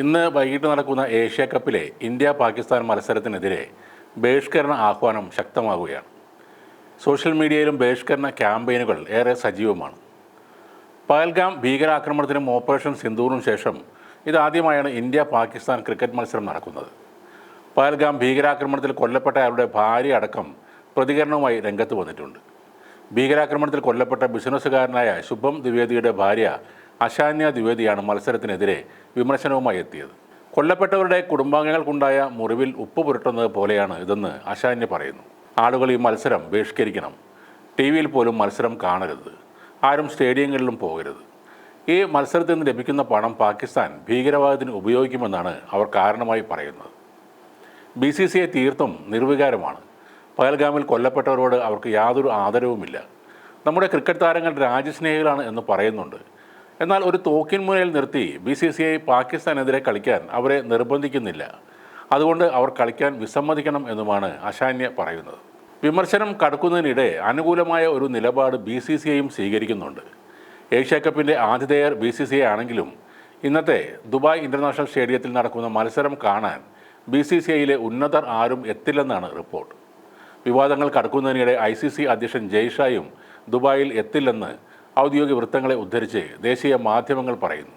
ഇന്ന് വൈകിട്ട് നടക്കുന്ന ഏഷ്യ കപ്പിലെ ഇന്ത്യ പാകിസ്ഥാൻ മത്സരത്തിനെതിരെ ബഹിഷ്കരണ ആഹ്വാനം ശക്തമാകുകയാണ്. സോഷ്യൽ മീഡിയയിലും ബഹിഷ്കരണ ക്യാമ്പയിനുകൾ ഏറെ സജീവമാണ്. പഹൽഗാം ഭീകരാക്രമണത്തിനും ഓപ്പറേഷൻ സിന്ദൂറിനും ശേഷം ഇതാദ്യമായാണ് ഇന്ത്യ പാകിസ്ഥാൻ ക്രിക്കറ്റ് മത്സരം നടക്കുന്നത്. പഹൽഗാം ഭീകരാക്രമണത്തിൽ കൊല്ലപ്പെട്ട അയാളുടെ ഭാര്യ അടക്കം പ്രതികരണവുമായി രംഗത്ത് വന്നിട്ടുണ്ട്. ഭീകരാക്രമണത്തിൽ കൊല്ലപ്പെട്ട ബിസിനസ്സുകാരനായ ശുഭം ദ്വിവേദിയുടെ ഭാര്യ അശാന്യ ദ്വിവേദിയാണ് മത്സരത്തിനെതിരെ വിമർശനവുമായി എത്തിയത്. കൊല്ലപ്പെട്ടവരുടെ കുടുംബാംഗങ്ങൾക്കുണ്ടായ മുറിവിൽ ഉപ്പ് പുരട്ടുന്നത് പോലെയാണ് ഇതെന്ന് അശാന്യ പറയുന്നു. ആളുകൾ ഈ മത്സരം ബഹിഷ്കരിക്കണം. ടി വിയിൽ പോലും മത്സരം കാണരുത്. ആരും സ്റ്റേഡിയങ്ങളിലും പോകരുത്. ഈ മത്സരത്തിൽ നിന്ന് ലഭിക്കുന്ന പണം പാകിസ്ഥാൻ ഭീകരവാദത്തിന് ഉപയോഗിക്കുമെന്നാണ് അവർ കാരണമായി പറയുന്നത്. ബി സി സി ഐ തീർത്തും നിർവികാരമാണ്. പഹൽഗാമിൽ കൊല്ലപ്പെട്ടവരോട് അവർക്ക് യാതൊരു ആദരവുമില്ല. നമ്മുടെ ക്രിക്കറ്റ് താരങ്ങൾ രാജ്യസ്നേഹികളാണ് എന്ന് പറയുന്നുണ്ട്. എന്നാൽ ഒരു തോക്കിൻ നിർത്തി ബി സി സി ഐ പാകിസ്ഥാനെതിരെ കളിക്കാൻ അവരെ നിർബന്ധിക്കുന്നില്ല. അതുകൊണ്ട് അവർ കളിക്കാൻ വിസമ്മതിക്കണം എന്നുമാണ് അശാന്യ പറയുന്നത്. വിമർശനം കടക്കുന്നതിനിടെ അനുകൂലമായ ഒരു നിലപാട് ബി സി സി ഐയും സ്വീകരിക്കുന്നുണ്ട്. ഏഷ്യ കപ്പിന്റെ ആതിഥേയർ ബി സി സി ഐ ആണെങ്കിലും ഇന്നത്തെ ദുബായ് ഇന്റർനാഷണൽ സ്റ്റേഡിയത്തിൽ നടക്കുന്ന മത്സരം കാണാൻ ബി സി സി ഐയിലെ ഉന്നതർ ആരും എത്തില്ലെന്നാണ് റിപ്പോർട്ട്. വിവാദങ്ങൾ കടക്കുന്നതിനിടെ ഐ സി സി അധ്യക്ഷൻ ജയ്ഷായും ദുബായിൽ എത്തില്ലെന്ന് ഔദ്യോഗിക വൃത്തങ്ങളെ ഉദ്ധരിച്ച് ദേശീയ മാധ്യമങ്ങൾ പറയുന്നു.